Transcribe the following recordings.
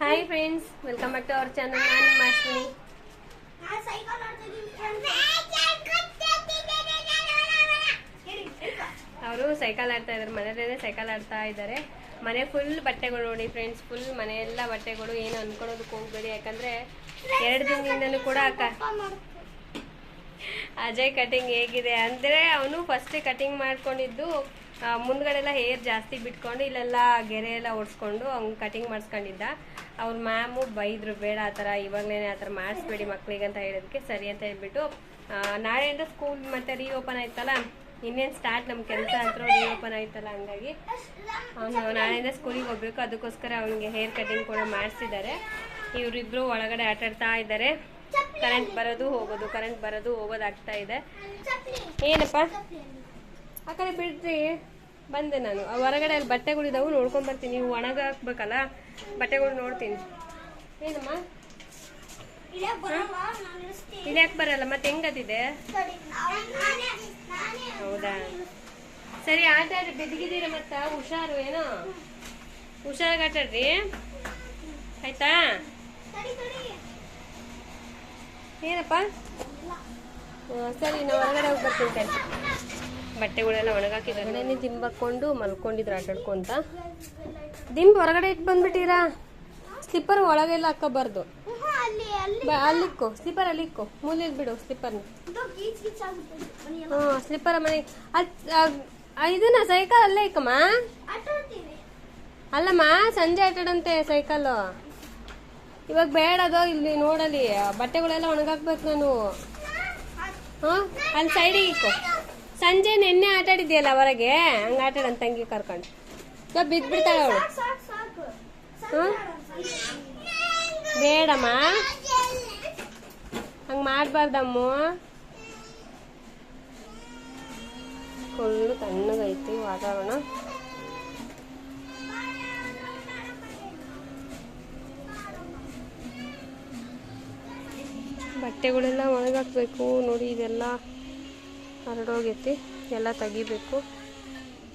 Hi friends welcome back to our channel ನಾನು ಮಾಶ್ವಿನಿ ಅವರು cycle ಆಡ್ತಾ ಇದ್ದಾರೆ. ಮನೆಯಲ್ಲೇ ಸೈಕಲ್ ಆಡ್ತಾ ಇದ್ದಾರೆ. ಮನೆ ಫುಲ್ ಬಟ್ಟೆಗಳು ನೋಡಿ ಫ್ರೆಂಡ್ಸ್ ಫುಲ್ ಮನೆಯೆಲ್ಲ ಬಟ್ಟೆಗಳು. ಏನು ಅನ್ಕೊಳೋದಕ್ಕೆ ಹೋಗ್ಬೇಡಿ. ಯಾಕಂದ್ರೆ ಎರಡು ದಿನದಿಂದಲೂ ಕೂಡ ಅಕ್ಕ ಅಜಯ್ ಕಟಿಂಗ್ ಹೇಗಿದೆ. ಅಂದರೆ ಅವನು ಫಸ್ಟ್ ಕಟಿಂಗ್ ಮಾಡ್ಕೊಂಡಿದ್ದು ಆ, ಮುಂದ್ಗಡೆ ಎಲ್ಲ ಹೇರ್ ಜಾಸ್ತಿ ಬಿಟ್ಕೊಂಡು ಇಲ್ಲೆಲ್ಲ ಗೆರೆ ಎಲ್ಲ ಓಡಿಸ್ಕೊಂಡು ಅವ್ನು ಕಟಿಂಗ್ ಮಾಡಿಸ್ಕೊಂಡಿದ್ದ. ಅವ್ರ ಮ್ಯಾಮು ಬೈದ್ರು ಬೇಡ ಆ ಥರ ಇವಾಗಲೇ ಆ ಥರ ಮಾಡಿಸ್ಬೇಡಿ ಮಕ್ಳಿಗೆ ಅಂತ ಹೇಳೋದಕ್ಕೆ ಸರಿ ಅಂತ ಹೇಳ್ಬಿಟ್ಟು ನಾಳೆಯಿಂದ ಸ್ಕೂಲ್ ಮತ್ತೆ ರೀಓಪನ್ ಆಯ್ತಲ್ಲ ಇನ್ನೇನು ಸ್ಟಾರ್ಟ್ ನಮ್ಮ ಕೆಲಸ ಅಂತ ರೀಓಪನ್ ಆಯ್ತಲ್ಲ ಹಂಗಾಗಿ ಅವನು ನಾಳೆಯಿಂದ ಸ್ಕೂಲಿಗೆ ಹೋಗ್ಬೇಕು. ಅದಕ್ಕೋಸ್ಕರ ಅವನಿಗೆ ಹೇರ್ ಕಟಿಂಗ್ ಕೂಡ ಮಾಡಿಸಿದ್ದಾರೆ. ಇವರಿಬ್ಬರು ಒಳಗಡೆ ಆಟಾಡ್ತಾ ಇದ್ದಾರೆ. ಕರೆಂಟ್ ಬರೋದು ಹೋಗೋದು ಕರೆಂಟ್ ಬರೋದು ಹೋಗೋದಾಗ್ತಾ ಇದೆ. ಏನಪ್ಪ? ಆ ಕಡೆ ಬಿಡ್ರಿ. ಬಂದೆ ನಾನು. ಹೊರಗಡೆ ಅಲ್ಲಿ ಬಟ್ಟೆಗಳಿದಾವು ನೋಡ್ಕೊಂಡು ಬರ್ತೀನಿ. ನೀವು ಒಣಗ ಹಾಕ್ಬೇಕಲ್ಲ, ಬಟ್ಟೆಗಳು ನೋಡ್ತೀನಿ. ಏನಮ್ಮ? ಇಳ್ಯಾಕ್ ಬರಲ್ಲ, ಮತ್ತೆ ಹೆಂಗದಿದೆ ಹೌದಾ? ಸರಿ, ಆಟ ಆಡ್ರಿ. ಬೆದಗಿದ್ದೀರ ಮತ್ತ? ಹುಷಾರು, ಏನೋ? ಹುಷಾರಾಗಿ ಆಟ ಆಡ್ರಿ. ಆಯ್ತಾ? ಏನಪ್ಪ? ಸರಿ, ನಾವು ಹೊರಗಡೆ ಹೋಗಿ ಬರ್ತೀನಿ. ಬಟ್ಟೆಗಳೆಲ್ಲ ಒಣಗಾಕಿದ್ದಾರೆ. ತಿಂಬಕೊಂಡು ಮಲ್ಕೊಂಡಿದ್ರು ಆಟಾಡ್ಕೊಂತ. ದಿಂಬ್ ಹೊರಗಡೆ ಇಟ್ಟು ಬಂದ್ಬಿಟ್ಟಿರಾ ಸ್ಲಿಪ್ಪರ್ ಒಳಗೆಲ್ಲ ಹಾಕೋಬಾರ್ದು. ಅಲ್ಲಿಕ್ಕೋ ಸ್ಲಿಪ್ಪರ್ ಅಲ್ಲಿಕ್ಕೋ. ಮೂಲೆಯಲ್ಲಿ ಬಿಡು ಸ್ಲಿಪ್ಪರ್ನ ಹ್ಞೂ ಸ್ಲಿಪ್ಪರ್ ಮನೆ. ಇದನ್ನ ಸೈಕಲ್ ಅಲ್ಲೇ ಇಕ್ಕಮ್ಮ? ಅಲ್ಲಮ್ಮ, ಸಂಜೆ ಆಟಾಡಂತೆ ಸೈಕಲ್ ಇವಾಗ ಬೇಡ ಅದು, ಇಲ್ಲಿ ನೋಡಲಿ ಬಟ್ಟೆಗಳೆಲ್ಲ ಒಣಗಾಕ್ಬೇಕು ನಾನು. ಹಾ ಅಲ್ಲಿ ಸೈಡಿಗೆ ಇಕ್ಕೋ. ಸಂಜೆ ನಿನ್ನೆ ಆಟ ಆಡಿದ್ಯಲ್ಲ ಹೊರಗೆ? ಹಂಗ ಆಟ ತಂಗಿ ಕರ್ಕೊಂಡು. ಬಿದ್ದ ಬಿದ್ದ್ಬಿಡ್ತಾಳೆ ಅವಳು. ಬೇಡಮ್ಮ. ಹಂಗೆ ಮಾಡಬಾರ್ದಮ್ಮ. ಫುಲ್ಲು ತಣ್ಣಗೈತಿ ವಾತಾವರಣ. ಬಟ್ಟೆಗಳೆಲ್ಲ ಒಣಗಾಕ್ಬೇಕು ನೋಡಿ ಇದೆಲ್ಲ. ಹರಡೋಗೈತಿ. ಎಲ್ಲ ತೆಗಿಬೇಕು.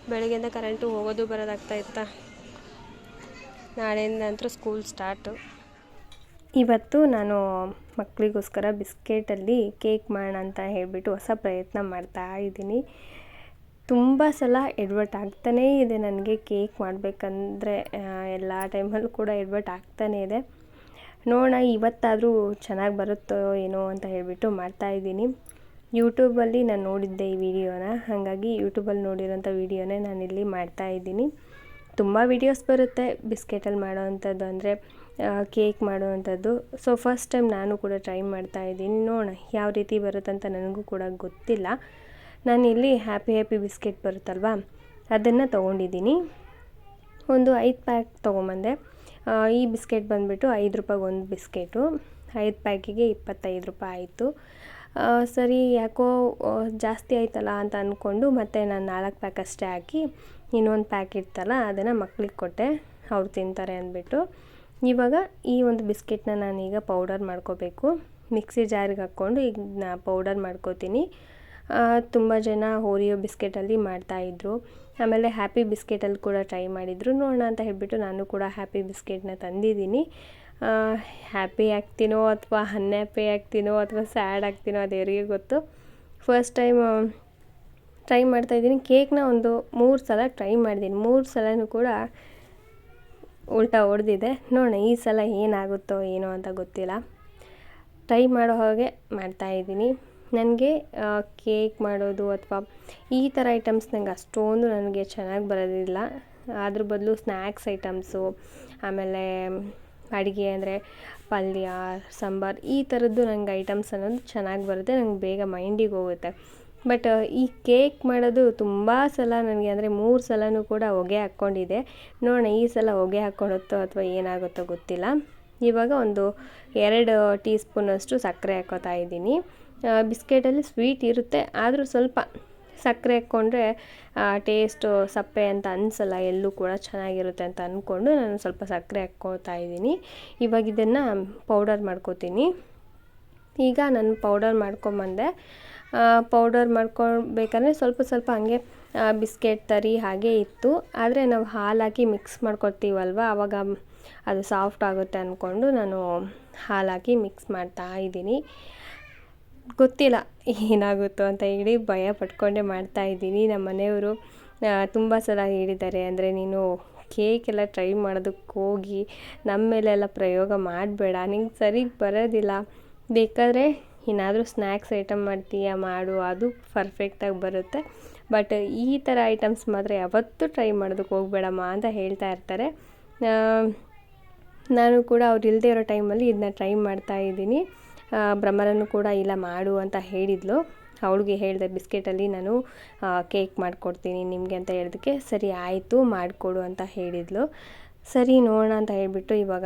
ಬೆಳಗ್ಗೆಯಿಂದ ಕರೆಂಟು ಹೋಗೋದು ಬರೋದಾಗ್ತಾ ಇತ್ತಾ? ನಾಳೆಯಿಂದ ಅಂತೂ ಸ್ಕೂಲ್ ಸ್ಟಾರ್ಟು. ಇವತ್ತು ನಾನು ಮಕ್ಕಳಿಗೋಸ್ಕರ ಬಿಸ್ಕೆಟಲ್ಲಿ ಕೇಕ್ ಮಾಡೋಣ ಅಂತ ಹೇಳಿಬಿಟ್ಟು ಹೊಸ ಪ್ರಯತ್ನ ಮಾಡ್ತಾ ಇದ್ದೀನಿ. ತುಂಬ ಸಲ ಎಡ್ವರ್ಟ್ ಆಗ್ತಾನೇ ಇದೆ ನನಗೆ ಕೇಕ್ ಮಾಡಬೇಕಂದ್ರೆ ಎಲ್ಲ ಟೈಮಲ್ಲೂ ಕೂಡ ಎಡ್ವರ್ಟ್ ಆಗ್ತಾನೇ ಇದೆ. ನೋಡೋಣ, ಇವತ್ತಾದರೂ ಚೆನ್ನಾಗಿ ಬರುತ್ತೋ ಏನೋ ಅಂತ ಹೇಳಿಬಿಟ್ಟು ಮಾಡ್ತಾಯಿದ್ದೀನಿ ಯೂಟ್ಯೂಬಲ್ಲಿ ನಾನು ನೋಡಿದ್ದೆ ಈ ವಿಡಿಯೋನ. ಹಾಗಾಗಿ ಯೂಟ್ಯೂಬಲ್ಲಿ ನೋಡಿರೋಂಥ ವಿಡಿಯೋನೇ ಮಾಡ್ತಾ ಇದ್ದೀನಿ. ತುಂಬ ವಿಡಿಯೋಸ್ ಬರುತ್ತೆ ಬಿಸ್ಕೆಟಲ್ಲಿ ಮಾಡೋವಂಥದ್ದು ಅಂದರೆ ಕೇಕ್ ಮಾಡುವಂಥದ್ದು. ಸೊ ಫಸ್ಟ್ ಟೈಮ್ ನಾನು ಕೂಡ ಟ್ರೈ ಮಾಡ್ತಾ ಇದ್ದೀನಿ. ನೋಡೋಣ ಯಾವ ರೀತಿ ಬರುತ್ತಂತ ನನಗೂ ಕೂಡ ಗೊತ್ತಿಲ್ಲ. ನಾನು ಇಲ್ಲಿ ಹ್ಯಾಪಿ ಹ್ಯಾಪಿ ಬಿಸ್ಕೆಟ್ ಬರುತ್ತಲ್ವಾ? ಅದನ್ನು ತೊಗೊಂಡಿದ್ದೀನಿ. ಒಂದು ಐದು ಪ್ಯಾಕ್ ತೊಗೊಂಬಂದೆ. ಈ ಬಿಸ್ಕೆಟ್ ಬಂದುಬಿಟ್ಟು ಐದು ರೂಪಾಯಿಗೆ ಒಂದು ಬಿಸ್ಕೆಟು. ಐದು ಪ್ಯಾಕಿಗೆ ಇಪ್ಪತ್ತೈದು ರೂಪಾಯಿ ಆಯಿತು. ಸರಿ, ಯಾಕೋ ಜಾಸ್ತಿ ಆಯ್ತಲ್ಲ ಅಂತ ಅಂದ್ಕೊಂಡು ಮತ್ತೆ ನಾನು ನಾಲ್ಕು ಪ್ಯಾಕ್ ಅಷ್ಟೇ ಹಾಕಿ, ಇನ್ನೊಂದು ಪ್ಯಾಕ್ ಇತ್ತಲ್ಲ, ಅದನ್ನು ಮಕ್ಳಿಗೆ ಕೊಟ್ಟೆ. ಅವ್ರು ತಿಂತಾರೆ ಅಂದ್ಬಿಟ್ಟು. ಇವಾಗ ಈ ಒಂದು ಬಿಸ್ಕೆಟ್ನ ನಾನೀಗ ಪೌಡರ್ ಮಾಡ್ಕೋಬೇಕು. ಮಿಕ್ಸಿ ಜಾರಿಗೆ ಹಾಕ್ಕೊಂಡು ಈಗ ನಾ ಪೌಡರ್ ಮಾಡ್ಕೋತೀನಿ. ತುಂಬ ಜನ ಓರಿಯೋ ಬಿಸ್ಕೆಟಲ್ಲಿ ಮಾಡ್ತಾಯಿದ್ರು ಆಮೇಲೆ ಹ್ಯಾಪಿ ಬಿಸ್ಕೆಟಲ್ಲಿ ಕೂಡ ಟ್ರೈ ಮಾಡಿದ್ರು. ನೋಡೋಣ ಅಂತ ಹೇಳಿಬಿಟ್ಟು ನಾನು ಕೂಡ ಹ್ಯಾಪಿ ಬಿಸ್ಕೆಟ್ನ ತಂದಿದ್ದೀನಿ. ಹ್ಯಾಪಿ ಆಗ್ತೀನೋ ಅಥವಾ ಅನ್ಹ್ಯಾಪಿ ಆಗ್ತೀನೋ ಅಥವಾ ಸ್ಯಾಡ್ ಆಗ್ತೀನೋ ಅದು ಯಾರಿಗೆ ಗೊತ್ತು. ಫಸ್ಟ್ ಟೈಮ್ ಟ್ರೈ ಮಾಡ್ತಾಯಿದ್ದೀನಿ ಕೇಕ್ನ ಒಂದು ಮೂರು ಸಲ ಟ್ರೈ ಮಾಡಿದ್ದೀನಿ. ಮೂರು ಸಲನೂ ಕೂಡ ಉಲ್ಟಾ ಹೊಡೆದಿದೆ. ನೋಡೋಣ ಈ ಸಲ ಏನಾಗುತ್ತೋ ಏನೋ ಅಂತ ಗೊತ್ತಿಲ್ಲ. ಟ್ರೈ ಮಾಡೋ ಹಾಗೆ ಮಾಡ್ತಾಯಿದ್ದೀನಿ ನನಗೆ ಕೇಕ್ ಮಾಡೋದು ಅಥವಾ ಈ ಥರ ಐಟಮ್ಸ್ ನಂಗೆ ಅಷ್ಟೊಂದು ನನಗೆ ಚೆನ್ನಾಗಿ ಬರೋದಿಲ್ಲ. ಅದ್ರ ಬದಲು ಸ್ನ್ಯಾಕ್ಸ್ ಐಟಮ್ಸು ಆಮೇಲೆ ಅಡುಗೆ ಅಂದರೆ ಪಲ್ಯ, ಸಾಂಬಾರು ಈ ಥರದ್ದು ನಂಗೆ ಐಟಮ್ಸ್ ಅನ್ನೋದು ಚೆನ್ನಾಗಿ ಬರುತ್ತೆ, ನಂಗೆ ಬೇಗ ಮೈಂಡಿಗೆ ಹೋಗುತ್ತೆ. ಬಟ್ ಈ ಕೇಕ್ ಮಾಡೋದು ತುಂಬ ಸಲ ನನಗೆ ಅಂದರೆ ಮೂರು ಸಲನೂ ಕೂಡ ಹೊಗೆ ಹಾಕ್ಕೊಂಡಿದೆ. ನೋಡೋಣ ಈ ಸಲ ಹೊಗೆ ಹಾಕ್ಕೊಳುತ್ತೋ ಅಥವಾ ಏನಾಗುತ್ತೋ ಗೊತ್ತಿಲ್ಲ. ಇವಾಗ ಒಂದು ಎರಡು ಟೀ ಸ್ಪೂನಷ್ಟು ಸಕ್ಕರೆ ಹಾಕೋತಾ ಇದ್ದೀನಿ. ಬಿಸ್ಕೆಟಲ್ಲಿ ಸ್ವೀಟ್ ಇರುತ್ತೆ, ಆದರೂ ಸ್ವಲ್ಪ ಸಕ್ಕರೆ ಹಾಕ್ಕೊಂಡ್ರೆ ಟೇಸ್ಟು ಸಪ್ಪೆ ಅಂತ ಅನಿಸಲ್ಲ, ಎಲ್ಲೂ ಕೂಡ ಚೆನ್ನಾಗಿರುತ್ತೆ ಅಂತ ಅಂದ್ಕೊಂಡು ನಾನು ಸ್ವಲ್ಪ ಸಕ್ಕರೆ ಹಾಕ್ಕೋತಾ ಇದ್ದೀನಿ. ಇವಾಗ ಇದನ್ನು ಪೌಡರ್ ಮಾಡ್ಕೋತೀನಿ. ಈಗ ನಾನು ಪೌಡರ್ ಮಾಡ್ಕೊಂಬಂದೆ. ಪೌಡರ್ ಮಾಡ್ಕೊಳ್ಬೇಕಂದ್ರೆ ಸ್ವಲ್ಪ ಸ್ವಲ್ಪ ಹಂಗೆ ಬಿಸ್ಕೆಟ್ ತರಿ ಹಾಗೆ ಇತ್ತು. ಆದರೆ ನಾವು ಹಾಲು ಹಾಕಿ ಮಿಕ್ಸ್ ಮಾಡ್ಕೊತೀವಲ್ವ ಆವಾಗ ಅದು ಸಾಫ್ಟ್ ಆಗುತ್ತೆ ಅಂದ್ಕೊಂಡು ನಾನು ಹಾಲು ಹಾಕಿ ಮಿಕ್ಸ್ ಮಾಡ್ತಾ ಇದ್ದೀನಿ. ಗೊತ್ತಿಲ್ಲ ಏನಾಗುತ್ತೋ ಅಂತ ಹೇಳಿ ಭಯ ಪಟ್ಕೊಂಡೆ ಮಾಡ್ತಾ ಇದ್ದೀನಿ. ನಮ್ಮ ಮನೆಯವರು ತುಂಬ ಸಲ ಹೇಳಿದ್ದಾರೆ ಅಂದರೆ ನೀನು ಕೇಕ್ ಎಲ್ಲ ಟ್ರೈ ಮಾಡೋದಕ್ಕೆ ಹೋಗಿ ನಮ್ಮ ಮೇಲೆಲ್ಲ ಪ್ರಯೋಗ ಮಾಡಬೇಡ, ನಿಂಗೆ ಸರಿ ಬರೋದಿಲ್ಲ. ಬೇಕಾದರೆ ಏನಾದರೂ ಸ್ನ್ಯಾಕ್ಸ್ ಐಟಮ್ ಮಾಡ್ತೀಯ ಮಾಡು, ಅದು ಪರ್ಫೆಕ್ಟಾಗಿ ಬರುತ್ತೆ. ಬಟ್ ಈ ಥರ ಐಟಮ್ಸ್ ಮಾತ್ರ ಯಾವತ್ತೂ ಟ್ರೈ ಮಾಡೋದಕ್ಕೆ ಹೋಗ್ಬೇಡಮ್ಮ ಅಂತ ಹೇಳ್ತಾ ಇರ್ತಾರೆ. ನಾನು ಕೂಡ ಅವ್ರು ಇಲ್ಲದೆ ಇರೋ ಟೈಮಲ್ಲಿ ಇದನ್ನ ಟ್ರೈ ಮಾಡ್ತಾ ಇದ್ದೀನಿ. ಭ್ರಮರನ್ನು ಕೂಡ ಇಲ್ಲ ಮಾಡು ಅಂತ ಹೇಳಿದ್ಲು. ಅವಳಿಗೆ ಹೇಳಿದೆ, ಬಿಸ್ಕೆಟಲ್ಲಿ ನಾನು ಕೇಕ್ ಮಾಡಿಕೊಡ್ತೀನಿ ನಿಮಗೆ ಅಂತ ಹೇಳಿದಕ್ಕೆ ಸರಿ ಆಯಿತು ಮಾಡಿಕೊಡು ಅಂತ ಹೇಳಿದ್ಲು. ಸರಿ ನೋಡೋಣ ಅಂತ ಹೇಳಿಬಿಟ್ಟು ಇವಾಗ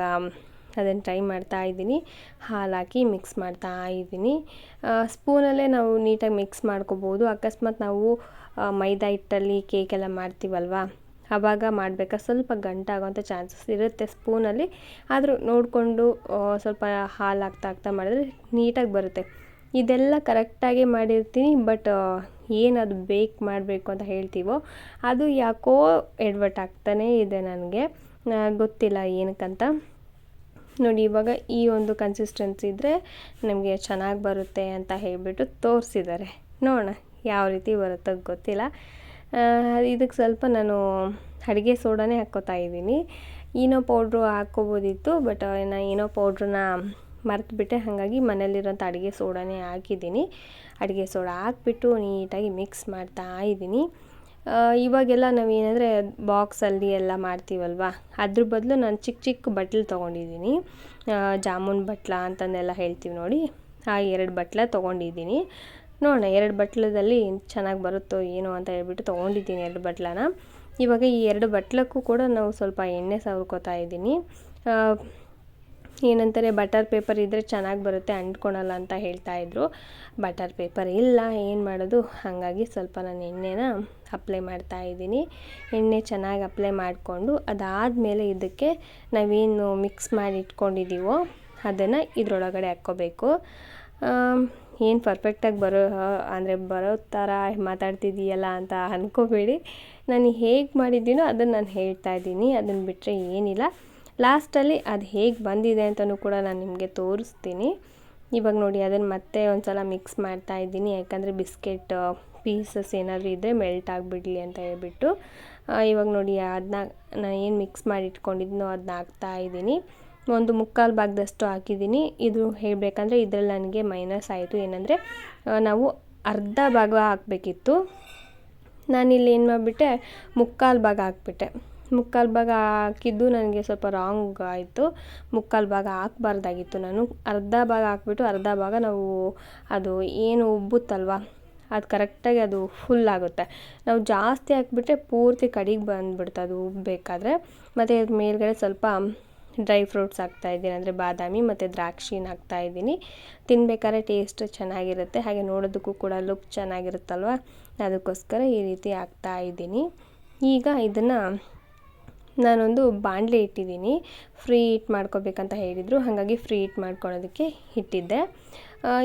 ಅದನ್ನು ಟ್ರೈ ಮಾಡ್ತಾ ಇದ್ದೀನಿ. ಹಾಲು ಹಾಕಿ ಮಿಕ್ಸ್ ಮಾಡ್ತಾ ಇದ್ದೀನಿ. ಸ್ಪೂನಲ್ಲೇ ನಾವು ನೀಟಾಗಿ ಮಿಕ್ಸ್ ಮಾಡ್ಕೋಬೋದು. ಅಕಸ್ಮಾತ್ ನಾವು ಮೈದಾ ಹಿಟ್ಟಲ್ಲಿ ಕೇಕ್ ಎಲ್ಲ ಮಾಡ್ತೀವಲ್ವಾ ಆವಾಗ ಮಾಡಬೇಕಾ? ಸ್ವಲ್ಪ ಗಂಟಾಗುವಂಥ ಚಾನ್ಸಸ್ ಇರುತ್ತೆ ಸ್ಪೂನಲ್ಲಿ. ಆದರೂ ನೋಡಿಕೊಂಡು ಸ್ವಲ್ಪ ಹಾಲು ಆಗ್ತಾ ಆಗ್ತಾ ಮಾಡಿದ್ರೆ ನೀಟಾಗಿ ಬರುತ್ತೆ. ಇದೆಲ್ಲ ಕರೆಕ್ಟಾಗಿ ಮಾಡಿರ್ತೀನಿ ಬಟ್ ಏನು ಅದು ಬೇಕ್ ಮಾಡಬೇಕು ಅಂತ ಹೇಳ್ತೀವೋ? ಅದು ಯಾಕೋ ಎಡ್ವರ್ಟ್ ಆಗ್ತಾನೇ ಇದೆ ನನಗೆ. ಗೊತ್ತಿಲ್ಲ ಏನಕ್ಕಂತ. ನೋಡಿ, ಇವಾಗ ಈ ಒಂದು ಕನ್ಸಿಸ್ಟೆನ್ಸಿ ಇದ್ದರೆ ನಮಗೆ ಚೆನ್ನಾಗಿ ಬರುತ್ತೆ ಅಂತ ಹೇಳಿಬಿಟ್ಟು ತೋರಿಸಿದ್ದಾರೆ. ನೋಡೋಣ, ಯಾವ ರೀತಿ ಬರುತ್ತೋ ಗೊತ್ತಿಲ್ಲ. ಇದಕ್ಕೆ ಸ್ವಲ್ಪ ನಾನು ಅಡುಗೆ ಸೋಡಾನೇ ಹಾಕ್ಕೋತಾ ಇದ್ದೀನಿ. ಈನೋ ಪೌಡ್ರು ಹಾಕ್ಕೋಬೋದಿತ್ತು, ಬಟ್ ನಾನು ಏನೋ ಪೌಡ್ರನ್ನ ಮರೆತುಬಿಟ್ಟೆ, ಹಾಗಾಗಿ ಮನೇಲಿರೋಂಥ ಅಡುಗೆ ಸೋಡಾನೇ ಹಾಕಿದ್ದೀನಿ. ಅಡುಗೆ ಸೋಡಾ ಹಾಕ್ಬಿಟ್ಟು ನೀಟಾಗಿ ಮಿಕ್ಸ್ ಮಾಡ್ತಾ ಇದ್ದೀನಿ. ಇವಾಗೆಲ್ಲ ನಾವೇನಂದರೆ ಬಾಕ್ಸಲ್ಲಿ ಎಲ್ಲ ಮಾಡ್ತೀವಲ್ವ, ಅದ್ರ ಬದಲು ನಾನು ಚಿಕ್ಕ ಚಿಕ್ಕ ಬಟ್ಲು ತೊಗೊಂಡಿದ್ದೀನಿ. ಜಾಮೂನ್ ಬಟ್ಲ ಅಂತಂದೆಲ್ಲ ಹೇಳ್ತೀವಿ ನೋಡಿ, ಆ ಎರಡು ಬಟ್ಲ ತೊಗೊಂಡಿದ್ದೀನಿ. ನೋಡೋಣ, ಎರಡು ಬಟ್ಲದಲ್ಲಿ ಚೆನ್ನಾಗಿ ಬರುತ್ತೋ ಏನೋ ಅಂತ ಹೇಳ್ಬಿಟ್ಟು ತೊಗೊಂಡಿದ್ದೀನಿ ಎರಡು ಬಟ್ಲನ. ಇವಾಗ ಈ ಎರಡು ಬಟ್ಲಕ್ಕೂ ಕೂಡ ನಾವು ಸ್ವಲ್ಪ ಎಣ್ಣೆ ಸವರ್ಕೋತಾ ಇದ್ದೀನಿ. ಏನಂತಾರೆ, ಬಟರ್ ಪೇಪರ್ ಇದ್ದರೆ ಚೆನ್ನಾಗಿ ಬರುತ್ತೆ, ಅಂಟ್ಕೊಳಲ್ಲ ಅಂತ ಹೇಳ್ತಾ ಇದ್ರು. ಬಟರ್ ಪೇಪರ್ ಇಲ್ಲ, ಏನು ಮಾಡೋದು? ಹಾಗಾಗಿ ಸ್ವಲ್ಪ ನಾನು ಎಣ್ಣೆನ ಅಪ್ಲೈ ಮಾಡ್ತಾ ಇದ್ದೀನಿ. ಎಣ್ಣೆ ಚೆನ್ನಾಗಿ ಅಪ್ಲೈ ಮಾಡಿಕೊಂಡು ಅದಾದಮೇಲೆ ಇದಕ್ಕೆ ನಾವೇನು ಮಿಕ್ಸ್ ಮಾಡಿ ಇಟ್ಕೊಂಡಿದ್ದೀವೋ ಅದನ್ನು ಇದರೊಳಗಡೆ ಹಾಕ್ಕೋಬೇಕು. ಏನು ಪರ್ಫೆಕ್ಟಾಗಿ ಬರೋ ಅಂದರೆ ಬರೋ ಥರ ಮಾತಾಡ್ತಿದ್ದೀಯಲ್ಲ ಅಂತ ಅಂದ್ಕೋಬೇಡಿ ನಾನು ಹೇಗೆ ಮಾಡಿದ್ದೀನೋ ಅದನ್ನು ನಾನು ಹೇಳ್ತಾ ಇದ್ದೀನಿ. ಅದನ್ನು ಬಿಟ್ಟರೆ ಏನಿಲ್ಲ. ಲಾಸ್ಟಲ್ಲಿ ಅದು ಹೇಗೆ ಬಂದಿದೆ ಅಂತಲೂ ಕೂಡ ನಾನು ನಿಮಗೆ ತೋರಿಸ್ತೀನಿ. ಇವಾಗ ನೋಡಿ ಅದನ್ನು ಮತ್ತೆ ಒಂದು ಸಲ ಮಿಕ್ಸ್ ಮಾಡ್ತಾ ಇದ್ದೀನಿ. ಯಾಕಂದರೆ ಬಿಸ್ಕೆಟ್ ಪೀಸಸ್ ಏನಾದರೂ ಇದ್ದರೆ ಮೆಲ್ಟ್ ಆಗಿಬಿಡಲಿ ಅಂತ ಹೇಳ್ಬಿಟ್ಟು. ಇವಾಗ ನೋಡಿ ಅದನ್ನ ನಾನು ಏನು ಮಿಕ್ಸ್ ಮಾಡಿ ಇಟ್ಕೊಂಡಿದ್ನೋ ಅದನ್ನ ಹಾಕ್ತಾ ಇದ್ದೀನಿ. ಒಂದು ಮುಕ್ಕಾಲು ಭಾಗದಷ್ಟು ಹಾಕಿದ್ದೀನಿ. ಇದು ಹೇಳಬೇಕಂದ್ರೆ ಇದರಲ್ಲಿ ನನಗೆ ಮೈನಸ್ ಆಯಿತು. ಏನಂದರೆ ನಾವು ಅರ್ಧ ಭಾಗ ಹಾಕಬೇಕಿತ್ತು. ನಾನಿಲ್ಲಿ ಏನು ಮಾಡಿಬಿಟ್ಟೆ? ಮುಕ್ಕಾಲು ಭಾಗ ಹಾಕ್ಬಿಟ್ಟೆ. ಮುಕ್ಕಾಲು ಭಾಗ ಹಾಕಿದ್ದು ನನಗೆ ಸ್ವಲ್ಪ ರಾಂಗ್ ಆಯಿತು. ಮುಕ್ಕಾಲು ಭಾಗ ಹಾಕ್ಬಾರ್ದಾಗಿತ್ತು ನಾನು. ಅರ್ಧ ಭಾಗ ಹಾಕ್ಬಿಟ್ಟು ಅರ್ಧ ಭಾಗ ನಾವು ಅದು ಏನು ಉಬ್ಬುತ್ತಲ್ವ, ಅದು ಕರೆಕ್ಟಾಗಿ ಅದು ಫುಲ್ ಆಗುತ್ತೆ. ನಾವು ಜಾಸ್ತಿ ಹಾಕ್ಬಿಟ್ರೆ ಪೂರ್ತಿ ಕಡಿಗೆ ಬಂದುಬಿಡ್ತು ಅದು ಉಬ್ಬಬೇಕಾದ್ರೆ. ಮತ್ತು ಮೇಲ್ಗಡೆ ಸ್ವಲ್ಪ ಡ್ರೈ ಫ್ರೂಟ್ಸ್ ಹಾಕ್ತಾ ಇದ್ದೀನಿ. ಅಂದರೆ ಬಾದಾಮಿ ಮತ್ತು ದ್ರಾಕ್ಷಿನ ಹಾಕ್ತಾ ಇದ್ದೀನಿ. ತಿನ್ಬೇಕಾದ್ರೆ ಟೇಸ್ಟ್ ಚೆನ್ನಾಗಿರುತ್ತೆ. ಹಾಗೆ ನೋಡೋದಕ್ಕೂ ಕೂಡ ಲುಕ್ ಚೆನ್ನಾಗಿರುತ್ತಲ್ವ? ಅದಕ್ಕೋಸ್ಕರ ಈ ರೀತಿ ಹಾಕ್ತಾ ಇದ್ದೀನಿ. ಈಗ ಇದನ್ನು ನಾನೊಂದು ಬಾಣಲೆ ಇಟ್ಟಿದ್ದೀನಿ. ಫ್ರೀ ಹೀಟ್ ಮಾಡ್ಕೋಬೇಕಂತ ಹೇಳಿದರು. ಹಾಗಾಗಿ ಫ್ರೀ ಹೀಟ್ ಮಾಡ್ಕೊಳ್ಳೋದಕ್ಕೆ ಇಟ್ಟಿದ್ದೆ.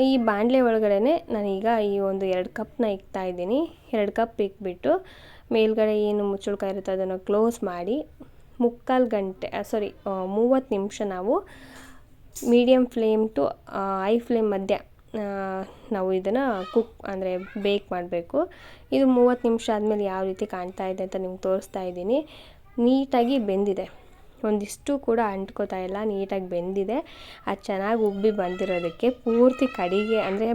ಈ ಬಾಣಲೆ ಒಳಗಡೆ ನಾನೀಗ ಈ ಒಂದು ಎರಡು ಕಪ್ನ ಇಕ್ತಾ ಇದ್ದೀನಿ. ಎರಡು ಕಪ್ ಇಕ್ಬಿಟ್ಟು ಮೇಲ್ಗಡೆ ಏನು ಮುಚ್ಚುಳ್ಕ ಇರುತ್ತೆ ಅದನ್ನು ಕ್ಲೋಸ್ ಮಾಡಿ ಮುಕ್ಕಾಲು ಗಂಟೆ ಸಾರಿ ಮೂವತ್ತು ನಿಮಿಷ ನಾವು medium flame to high flame ಮಧ್ಯ ನಾವು ಇದನ್ನು ಕುಕ್ ಅಂದರೆ ಬೇಕ್ ಮಾಡಬೇಕು. ಇದು ಮೂವತ್ತು ನಿಮಿಷ ಆದಮೇಲೆ ಯಾವ ರೀತಿ ಕಾಣ್ತಾ ಇದೆ ಅಂತ ನಿಮ್ಗೆ ತೋರಿಸ್ತಾ ಇದ್ದೀನಿ. ನೀಟಾಗಿ ಬೆಂದಿದೆ. ಒಂದಿಷ್ಟು ಕೂಡ ಅಂಟ್ಕೋತಾ ಇಲ್ಲ, ನೀಟಾಗಿ ಬೆಂದಿದೆ. ಅದು ಚೆನ್ನಾಗಿ ಉಬ್ಬಿ ಬಂದಿರೋದಕ್ಕೆ ಪೂರ್ತಿ ಕಡಿಗೆ, ಅಂದರೆ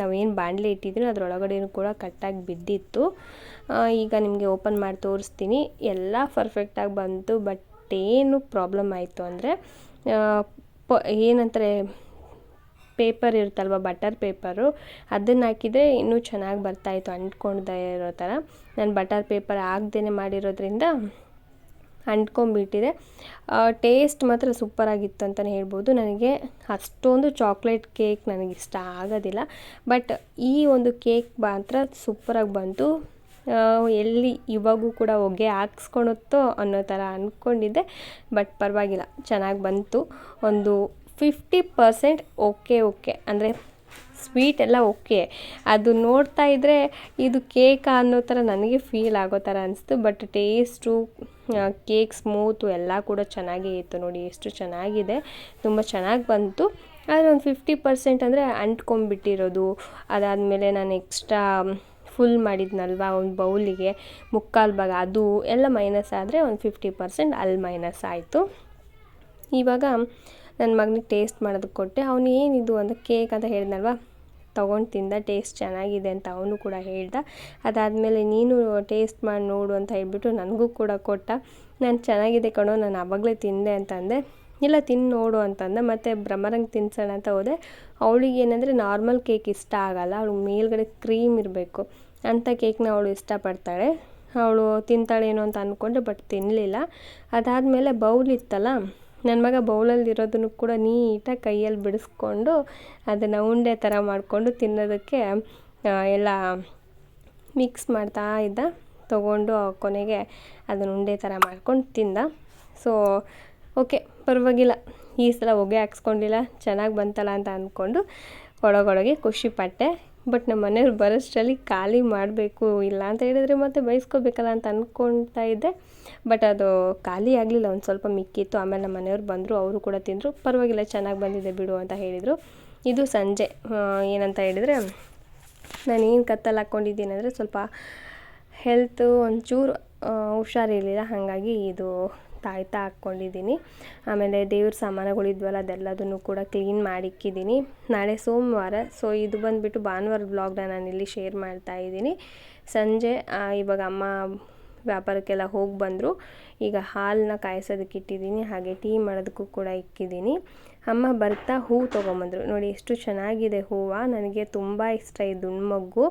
ನಾವೇನು ಬಾಣಲೆ ಇಟ್ಟಿದ್ರು ಅದರೊಳಗಡೆನೂ ಕೂಡ ಕಟ್ಟಾಗಿ ಬಿದ್ದಿತ್ತು. ಈಗ ನಿಮಗೆ ಓಪನ್ ಮಾಡಿ ತೋರಿಸ್ತೀನಿ. ಎಲ್ಲ ಪರ್ಫೆಕ್ಟಾಗಿ ಬಂತು ಬಟ್ ಏನು ಪ್ರಾಬ್ಲಮ್ ಆಯಿತು ಅಂದರೆ ಪ, ಏನಂತಾರೆ ಪೇಪರ್ ಇರುತ್ತಲ್ವ ಬಟರ್ ಪೇಪರು ಅದನ್ನು ಹಾಕಿದರೆ ಇನ್ನೂ ಚೆನ್ನಾಗಿ ಬರ್ತಾಯಿತ್ತು ಅಂಟ್ಕೊಳ್ದೇ ಇರೋ ಥರ. ನಾನು ಬಟರ್ ಪೇಪರ್ ಹಾಕ್ದೇ ಮಾಡಿರೋದ್ರಿಂದ ಅಂಟ್ಕೊಂಡ್ಬಿಟ್ಟಿದೆ ಟೇಸ್ಟ್ ಮಾತ್ರ ಸೂಪರಾಗಿತ್ತು ಅಂತಲೇ ಹೇಳ್ಬೋದು. ನನಗೆ ಅಷ್ಟೊಂದು ಚಾಕ್ಲೇಟ್ ಕೇಕ್ ನನಗೆ ಇಷ್ಟ ಆಗೋದಿಲ್ಲ. ಬಟ್ ಈ ಒಂದು ಕೇಕ್ ಮಾತ್ರ ಸೂಪರಾಗಿ ಬಂತು. ಎಲ್ಲಿ ಇವಾಗೂ ಕೂಡ ಹೊಗೆ ಹಾಕ್ಸ್ಕೊಳುತ್ತೋ ಅನ್ನೋ ಥರ ಅಂದ್ಕೊಂಡಿದ್ದೆ ಬಟ್ ಪರವಾಗಿಲ್ಲ, ಚೆನ್ನಾಗಿ ಬಂತು. ಒಂದು ಫಿಫ್ಟಿ ಪರ್ಸೆಂಟ್ ಓಕೆ ಓಕೆ. ಅಂದರೆ ಸ್ವೀಟ್ ಎಲ್ಲ ಓಕೆ. ಅದು ನೋಡ್ತಾ ಇದ್ದರೆ ಇದು ಕೇಕ್ ಅನ್ನೋ ಥರ ನನಗೆ ಫೀಲ್ ಆಗೋ ಥರ ಅನಿಸ್ತು. ಬಟ್ ಟೇಸ್ಟು ಕೇಕ್ ಸ್ಮೂತು ಎಲ್ಲ ಕೂಡ ಚೆನ್ನಾಗೇ ಇತ್ತು ನೋಡಿ, ಎಷ್ಟು ಚೆನ್ನಾಗಿದೆ. ತುಂಬ ಚೆನ್ನಾಗಿ ಬಂತು. ಆದರೆ ಒಂದು ಫಿಫ್ಟಿ ಪರ್ಸೆಂಟ್ ಅಂದರೆ ಅಂಟ್ಕೊಂಬಿಟ್ಟಿರೋದು ಅದಾದಮೇಲೆ ನಾನು ಎಕ್ಸ್ಟ್ರಾ ಫುಲ್ ಮಾಡಿದ್ನಲ್ವ ಒಂದು ಬೌಲಿಗೆ. ಮುಕ್ಕಾಲು ಭಾಗ ಅದು ಎಲ್ಲ ಮೈನಸ್ ಆದರೆ ಒಂದು ಫಿಫ್ಟಿ ಪರ್ಸೆಂಟ್ ಅಲ್ಲಿ ಮೈನಸ್ ಆಯಿತು. ಇವಾಗ ನನ್ನ ಮಗನಿಗೆ ಟೇಸ್ಟ್ ಮಾಡೋದಕ್ಕೆ ಕೊಟ್ಟೆ. ಅವನು ಏನಿದು ಅಂತ ಕೇಕ್ ಅಂತ ಹೇಳಿದ್ನಲ್ವ? ತೊಗೊಂಡು ತಿಂದ ಟೇಸ್ಟ್ ಚೆನ್ನಾಗಿದೆ ಅಂತ ಅವನು ಕೂಡ ಹೇಳ್ದ. ಅದಾದಮೇಲೆ ನೀನು ಟೇಸ್ಟ್ ಮಾಡಿ ನೋಡು ಅಂತ ಹೇಳ್ಬಿಟ್ಟು ನನಗೂ ಕೂಡ ಕೊಟ್ಟ. ನಾನು ಚೆನ್ನಾಗಿದೆ ಕಣೋ, ನಾನು ಆವಾಗಲೇ ತಿಂದೆ ಅಂತಂದೆ. ಇಲ್ಲ ತಿಂದು ನೋಡು ಅಂತಂದೆ. ಮತ್ತು ಭ್ರಮರಂಗ್ ತಿನ್ಸೋಣ ಅಂತ ಹೋದೆ. ಅವಳಿಗೆ ಏನಂದರೆ ನಾರ್ಮಲ್ ಕೇಕ್ ಇಷ್ಟ ಆಗಲ್ಲ. ಅವಳು ಮೇಲ್ಗಡೆ ಕ್ರೀಮ್ ಇರಬೇಕು ಅಂಥ ಕೇಕ್ನ ಅವಳು ಇಷ್ಟಪಡ್ತಾಳೆ ಅವಳು ತಿಂತಾಳೇನೋ ಅಂತ ಅಂದ್ಕೊಂಡೆ ಬಟ್ ತಿನ್ನಲಿಲ್ಲ ಅದಾದಮೇಲೆ ಬೌಲ್ ಇತ್ತಲ್ಲ ನನ್ನ ಮಗ ಬೌಲಲ್ಲಿರೋದನ್ನು ಕೂಡ ನೀಟಾಗಿ ಕೈಯಲ್ಲಿ ಬಿಡಿಸ್ಕೊಂಡು ಅದನ್ನು ಉಂಡೆ ಥರ ಮಾಡಿಕೊಂಡು ತಿನ್ನೋದಕ್ಕೆ ಎಲ್ಲ ಮಿಕ್ಸ್ ಮಾಡ್ತಾ ಇದ್ದ. ತೊಗೊಂಡು ಕೊನೆಗೆ ಅದನ್ನು ಉಂಡೆ ಥರ ಮಾಡ್ಕೊಂಡು ತಿಂದ. ಸೊ ಓಕೆ ಪರವಾಗಿಲ್ಲ. ಈ ಸಲ ಹೊಗೆ ಹಾಕ್ಸ್ಕೊಂಡಿಲ್ಲ. ಚೆನ್ನಾಗಿ ಬಂತಲ್ಲ ಅಂತ ಅಂದ್ಕೊಂಡು ಒಳಗೊಳಗೆ ಖುಷಿಪಟ್ಟೆ ಬಟ್ ನಮ್ಮ ಮನೆಯವ್ರು ಬರೋಷ್ಟರಲ್ಲಿ ಖಾಲಿ ಮಾಡಬೇಕು, ಇಲ್ಲ ಅಂತ ಹೇಳಿದರೆ ಮತ್ತೆ ಬೈಸ್ಕೋಬೇಕಲ್ಲ ಅಂತ ಅಂದ್ಕೊಳ್ತಾ ಇದ್ದೆ. ಬಟ್ ಅದು ಖಾಲಿ ಆಗಲಿಲ್ಲ, ಒಂದು ಸ್ವಲ್ಪ ಮಿಕ್ಕಿತ್ತು. ಆಮೇಲೆ ನಮ್ಮ ಮನೆಯವ್ರು ಬಂದರು, ಅವರು ಕೂಡ ತಿಂದರು. ಪರವಾಗಿಲ್ಲ, ಚೆನ್ನಾಗಿ ಬಂದಿದೆ ಬಿಡು ಅಂತ ಹೇಳಿದರು. ಇದು ಸಂಜೆ ಏನಂತ ಹೇಳಿದರೆ, ನಾನು ಏನು ಕತ್ತಲ್ಲಿ ಹಾಕ್ಕೊಂಡಿದ್ದೀನಿ ಅಂದರೆ ಸ್ವಲ್ಪ ಹೆಲ್ತು ಒಂಚೂರು ಹುಷಾರಿರಲಿಲ್ಲ. ಹಾಗಾಗಿ ಇದು ತಾಯ್ತಾ ಹಾಕ್ಕೊಂಡಿದ್ದೀನಿ. ಆಮೇಲೆ ದೇವ್ರ ಸಾಮಾನುಗಳಿದ್ವಲ್ಲ, ಅದೆಲ್ಲದನ್ನು ಕೂಡ ಕ್ಲೀನ್ ಮಾಡಿಕ್ಕಿದ್ದೀನಿ. ನಾಳೆ ಸೋಮವಾರ, ಸೊ ಇದು ಬಂದುಬಿಟ್ಟು ಭಾನುವಾರ ಬ್ಲಾಗ್ನ ನಾನು ಇಲ್ಲಿ ಶೇರ್ ಮಾಡ್ತಾ ಇದ್ದೀನಿ. ಸಂಜೆ ಇವಾಗ ಅಮ್ಮ ವ್ಯಾಪಾರಕ್ಕೆಲ್ಲ ಹೋಗಿ ಬಂದರು. ಈಗ ಹಾಲನ್ನ ಕಾಯಿಸೋದಕ್ಕೆ ಇಟ್ಟಿದ್ದೀನಿ, ಹಾಗೆ ಟೀ ಮಾಡೋದಕ್ಕೂ ಕೂಡ ಇಕ್ಕಿದ್ದೀನಿ. ಅಮ್ಮ ಬರ್ತಾ ಹೂ ತೊಗೊಂಬಂದರು. ನೋಡಿ, ಎಷ್ಟು ಚೆನ್ನಾಗಿದೆ ಹೂವು. ನನಗೆ ತುಂಬ ಇಷ್ಟ ಈ ಮಗ್ಗು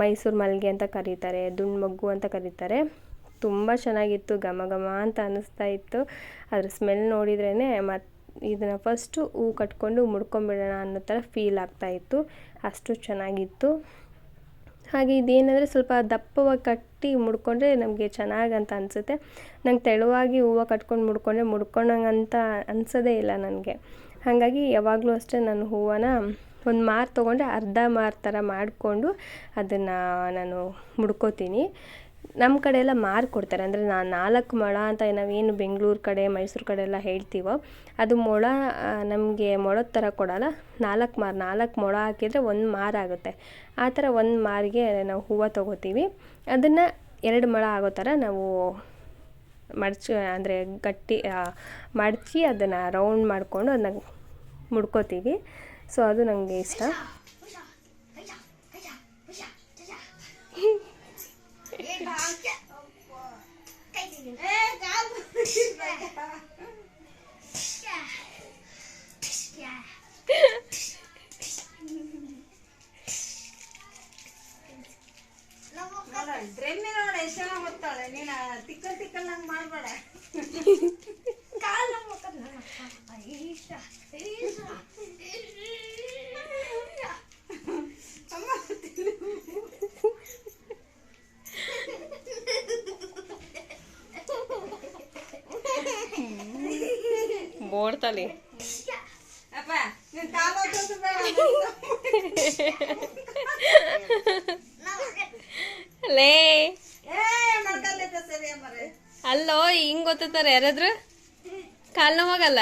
ಮೈಸೂರು ಮಲ್ಲಿಗೆ ಅಂತ ಕರೀತಾರೆ, ದುಣ್ಮಗ್ಗು ಅಂತ ಕರೀತಾರೆ. ತುಂಬ ಚೆನ್ನಾಗಿತ್ತು, ಘಮ ಘಮ ಅಂತ ಅನ್ನಿಸ್ತಾ ಇತ್ತು. ಅದ್ರ ಸ್ಮೆಲ್ ನೋಡಿದ್ರೇ ಮತ್ತು ಇದನ್ನು ಫಸ್ಟು ಹೂ ಕಟ್ಕೊಂಡು ಮುಡ್ಕೊಂಬಿಡೋಣ ಅನ್ನೋ ಥರ ಫೀಲ್ ಆಗ್ತಾಯಿತ್ತು ಅಷ್ಟು ಚೆನ್ನಾಗಿತ್ತು. ಹಾಗೆ ಇದೇನಂದರೆ ಸ್ವಲ್ಪ ದಪ್ಪವಾಗಿ ಕಟ್ಟಿ ಮುಡ್ಕೊಂಡ್ರೆ ನಮಗೆ ಚೆನ್ನಾಗಿ ಅಂತ ಅನಿಸುತ್ತೆ. ನಂಗೆ ತೆಳುವಾಗಿ ಹೂವು ಕಟ್ಕೊಂಡು ಮುಡ್ಕೊಂಡ್ರೆ ಮುಡ್ಕೊಂಡಂಗೆ ಅಂತ ಅನಿಸೋದೇ ಇಲ್ಲ ನನಗೆ. ಹಾಗಾಗಿ ಯಾವಾಗಲೂ ಅಷ್ಟೇ ನಾನು ಹೂವನ್ನ ಒಂದು ಮಾರು ತೊಗೊಂಡ್ರೆ ಅರ್ಧ ಮಾರು ಥರ ಮಾಡಿಕೊಂಡು ಅದನ್ನು ನಾನು ಮುಡ್ಕೋತೀನಿ. ನಮ್ಮ ಕಡೆ ಎಲ್ಲ ಮಾರು ಕೊಡ್ತಾರೆ. ಅಂದರೆ ನಾ ನಾಲ್ಕು ಮೊಳ ಅಂತ ನಾವೇನು ಬೆಂಗಳೂರು ಕಡೆ, ಮೈಸೂರು ಕಡೆ ಎಲ್ಲ ಹೇಳ್ತೀವೋ, ಅದು ಮೊಳ ನಮಗೆ ಮೊಳದ ಥರ ಕೊಡೋಲ್ಲ. ನಾಲ್ಕು ಮಾರು, ನಾಲ್ಕು ಮೊಳ ಹಾಕಿದರೆ ಒಂದು ಮಾರಾಗುತ್ತೆ ಆ ಥರ ಒಂದು ಮಾರಿಗೆ ನಾವು ಹೂವು ತೊಗೋತೀವಿ. ಅದನ್ನು ಎರಡು ಮೊಳ ಆಗೋ ಥರ ನಾವು ಮಡ್ಚಿ, ಅಂದರೆ ಗಟ್ಟಿ ಮಡಚಿ ಅದನ್ನು ರೌಂಡ್ ಮಾಡಿಕೊಂಡು ಅದನ್ನ ಮುಡ್ಕೋತೀವಿ. ಸೊ ಅದು ನನಗೆ ಇಷ್ಟ. ಡ್ರೆಮ್ಮಿ ನೋಡ ಎಷ್ಟು ಚೆನ್ನಾಗಿ ಹೊತ್ತಾಳೆ? ನೀನು ತಿಕ್ಕಲ್ ತಿಕ್ಕಲ್ ನಂಗೆ ಮಾಡಬೇಡ ಬೋಡ್ತಲಿ ಅಪ್ಪ ನೀನು ಕಾಲು ಹೊತ್ತೋದು ಬೇಡ ಲೇ ಏ ಮಾಡ್ಕಲ್ಲೈತೆ ಸರಿ ಮರೆ ಅಲ್ಲೋ, ಹಿಂಗ್ ಗೊತ್ತಾರ ಯಾರಾದ್ರು? ಕಾಲ್ ನೋವಾಗಲ್ಲ?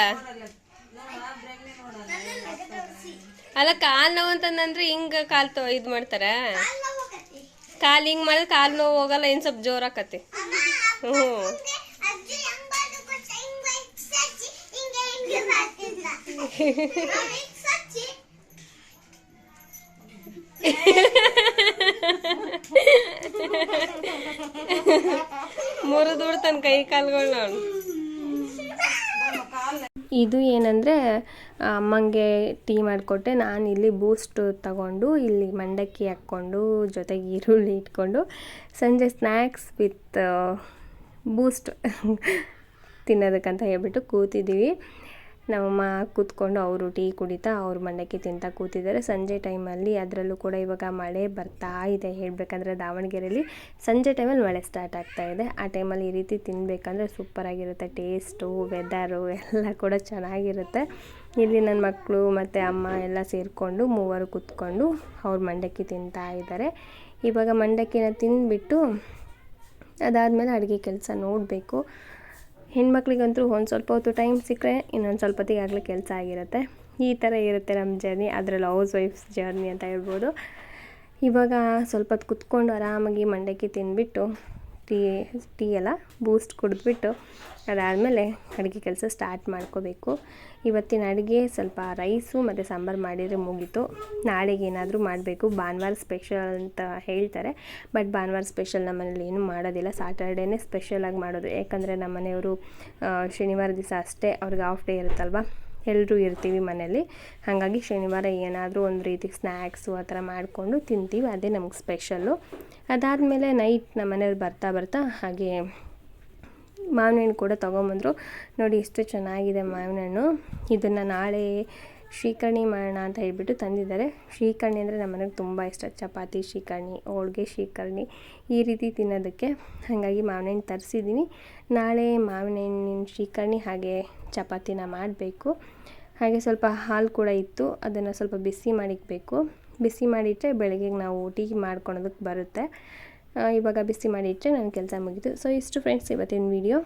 ಅಲ್ಲ, ಕಾಲ್ ನೋವು ಅಂತಂದ್ರೆ ಹಿಂಗ ಕಾಲ್ ತೊ ಇದ್ ಮಾಡ್ತಾರ. ಕಾಲ್ ಹಿಂಗ್ ಮಾಡಿದ್ರೆ ಕಾಲ್ ನೋವು ಹೋಗಲ್ಲ ಏನ್ ಸ್ವಲ್ಪ ಜೋರ್ ಆಕತಿ. ಹ್ಞೂ ಮುರಿದು ತನ್ನ ಕೈ ಕಾಲುಗಳು ನಾನು ಇದು ಏನಂದರೆ ಅಮ್ಮಂಗೆ ಟೀ ಮಾಡಿಕೊಟ್ಟೆ. ನಾನು ಇಲ್ಲಿ ಬೂಸ್ಟ್ ತಗೊಂಡು, ಇಲ್ಲಿ ಮಂಡಕ್ಕಿ ಹಾಕ್ಕೊಂಡು, ಜೊತೆಗೆ ಈರುಳ್ಳಿ ಇಟ್ಕೊಂಡು, ಸಂಜೆ ಸ್ನ್ಯಾಕ್ಸ್ ವಿತ್ ಬೂಸ್ಟ್ ತಿನ್ನೋದಕ್ಕಂತ ಹೇಳ್ಬಿಟ್ಟು ಕೂತಿದ್ದೀವಿ ನಮ್ಮಮ್ಮ ಕೂತ್ಕೊಂಡು ಅವರು ಟೀ ಕುಡಿತಾ ಅವ್ರು ಮಂಡಕ್ಕಿ ತಿಂತಾ ಕೂತಿದ್ದಾರೆ. ಸಂಜೆ ಟೈಮಲ್ಲಿ ಅದರಲ್ಲೂ ಕೂಡ ಇವಾಗ ಮಳೆ ಬರ್ತಾ ಇದೆ. ಹೇಳಬೇಕಂದ್ರೆ ದಾವಣಗೆರೆಯಲ್ಲಿ ಸಂಜೆ ಟೈಮಲ್ಲಿ ಮಳೆ ಸ್ಟಾರ್ಟ್ ಆಗ್ತಾ ಇದೆ. ಆ ಟೈಮಲ್ಲಿ ಈ ರೀತಿ ತಿನ್ನಬೇಕಂದ್ರೆ ಸೂಪರಾಗಿರುತ್ತೆ ಟೇಸ್ಟು ವೆದರು ಎಲ್ಲ ಕೂಡ ಚೆನ್ನಾಗಿರುತ್ತೆ. ಇಲ್ಲಿ ನನ್ನ ಮಕ್ಕಳು ಮತ್ತು ಅಮ್ಮ ಎಲ್ಲ ಸೇರಿಕೊಂಡು ಮೂವರು ಕೂತ್ಕೊಂಡು ಅವ್ರು ಮಂಡಕ್ಕಿ ತಿಂತಾ ಇದ್ದಾರೆ. ಇವಾಗ ಮಂಡಕ್ಕಿನ ತಿಂದುಬಿಟ್ಟು ಅದಾದಮೇಲೆ ಅಡುಗೆ ಕೆಲಸ ನೋಡಬೇಕು. ಹೆಣ್ಮಕ್ಳಿಗಂತೂ ಒಂದು ಸ್ವಲ್ಪ ಹೊತ್ತು ಟೈಮ್ ಸಿಕ್ಕರೆ ಇನ್ನೊಂದು ಸ್ವಲ್ಪ ಹೊತ್ತಿಗೆ ಆಗಲೇ ಕೆಲಸ ಆಗಿರುತ್ತೆ. ಈ ಥರ ಇರುತ್ತೆ ನಮ್ಮ ಜರ್ನಿ ಅದರಲ್ಲಿ ಹೌಸ್ ವೈಫ್ಸ್ ಜರ್ನಿ ಅಂತ ಹೇಳ್ಬೋದು. ಇವಾಗ ಸ್ವಲ್ಪ ಹೊತ್ತು ಕುತ್ಕೊಂಡು ಆರಾಮಾಗಿ ಮಂಡಕ್ಕಿ ತಿಂದ್ಬಿಟ್ಟು ಟೀ ಟೀ ಎಲ್ಲ ಬೂಸ್ಟ್ ಕುಡಿದ್ಬಿಟ್ಟು ಅದಾದಮೇಲೆ ಅಡುಗೆ ಕೆಲಸ ಸ್ಟಾರ್ಟ್ ಮಾಡ್ಕೋಬೇಕು. ಇವತ್ತಿನ ಅಡುಗೆ ಸ್ವಲ್ಪ ರೈಸು ಮತ್ತು ಸಾಂಬಾರು ಮಾಡಿದರೆ ಮುಗೀತು. ನಾಳೆಗೆ ಏನಾದರೂ ಮಾಡಬೇಕು. ಭಾನುವಾರ ಸ್ಪೆಷಲ್ ಅಂತ ಹೇಳ್ತಾರೆ. ಬಟ್ ಭಾನುವಾರ ಸ್ಪೆಷಲ್ ನಮ್ಮ ಮನೇಲಿ ಏನೂ ಮಾಡೋದಿಲ್ಲ. ಸ್ಯಾಟರ್ಡೇನೇ ಸ್ಪೆಷಲಾಗಿ ಮಾಡೋದು. ಯಾಕಂದರೆ ನಮ್ಮ ಮನೆಯವರು ಆ, ಶನಿವಾರ ದಿವಸ ಅಷ್ಟೇ. ಅವ್ರಿಗೆ ಆಫ್ ಡೇ ಇರುತ್ತಲ್ವ? ಎಲ್ಲರೂ ಇರ್ತೀವಿ ಮನೇಲಿ ಹಾಗಾಗಿ ಶನಿವಾರ ಏನಾದರೂ ಒಂದು ರೀತಿ ಸ್ನ್ಯಾಕ್ಸು ಆ ಥರ ಮಾಡಿಕೊಂಡು ತಿಂತೀವಿ. ಅದೇ ನಮ್ಗೆ ಸ್ಪೆಷಲ್ಲು ಅದಾದಮೇಲೆ ನೈಟ್ ನಮ್ಮ ಮನೇಲಿ ಬರ್ತಾ ಬರ್ತಾ ಹಾಗೆ ಮಾವಿನ ಹಣ್ಣು ಕೂಡ ತೊಗೊಂಬಂದರು. ನೋಡಿ ಎಷ್ಟು ಚೆನ್ನಾಗಿದೆ ಮಾವಿನ ಹಣ್ಣು ಇದನ್ನು ನಾಳೆ ಶ್ರೀಕರ್ಣಿ ಮಾಡೋಣ ಅಂತ ಹೇಳ್ಬಿಟ್ಟು ತಂದಿದ್ದಾರೆ. ಶ್ರೀಕರ್ಣಿ ಅಂದರೆ ನಮ್ಮ ಮನೆಗೆ ತುಂಬ ಇಷ್ಟ. ಚಪಾತಿ ಶ್ರೀಕರ್ಣಿ, ಹೋಳ್ಗೆ ಶ್ರೀಕರ್ಣಿ ಈ ರೀತಿ ತಿನ್ನೋದಕ್ಕೆ. ಹಾಗಾಗಿ ಮಾವಿನ ಹಣ್ಣು ತರಿಸಿದ್ದೀನಿ ನಾಳೆ ಮಾವಿನ ಹಣ್ಣಿನ ಶ್ರೀಕರ್ಣಿ ಹಾಗೆ ಚಪಾತಿನ ಮಾಡಬೇಕು. ಹಾಗೆ ಸ್ವಲ್ಪ ಹಾಲು ಕೂಡ ಇತ್ತು. ಅದನ್ನು ಸ್ವಲ್ಪ ಬಿಸಿ ಮಾಡಿಕ್ಬೇಕು. ಬಿಸಿ ಮಾಡಿಟ್ಟರೆ ಬೆಳಗ್ಗೆಗೆ ನಾವು ಟೀ ಮಾಡ್ಕೊಳೋದಕ್ಕೆ ಬರುತ್ತೆ. ಇವಾಗ ಬಿಸಿ ಮಾಡಿಟ್ಟರೆ ನನ್ನ ಕೆಲಸ ಮುಗೀತು. ಸೊ ಇಷ್ಟು ಫ್ರೆಂಡ್ಸ್ ಇವತ್ತಿನ ವಿಡಿಯೋ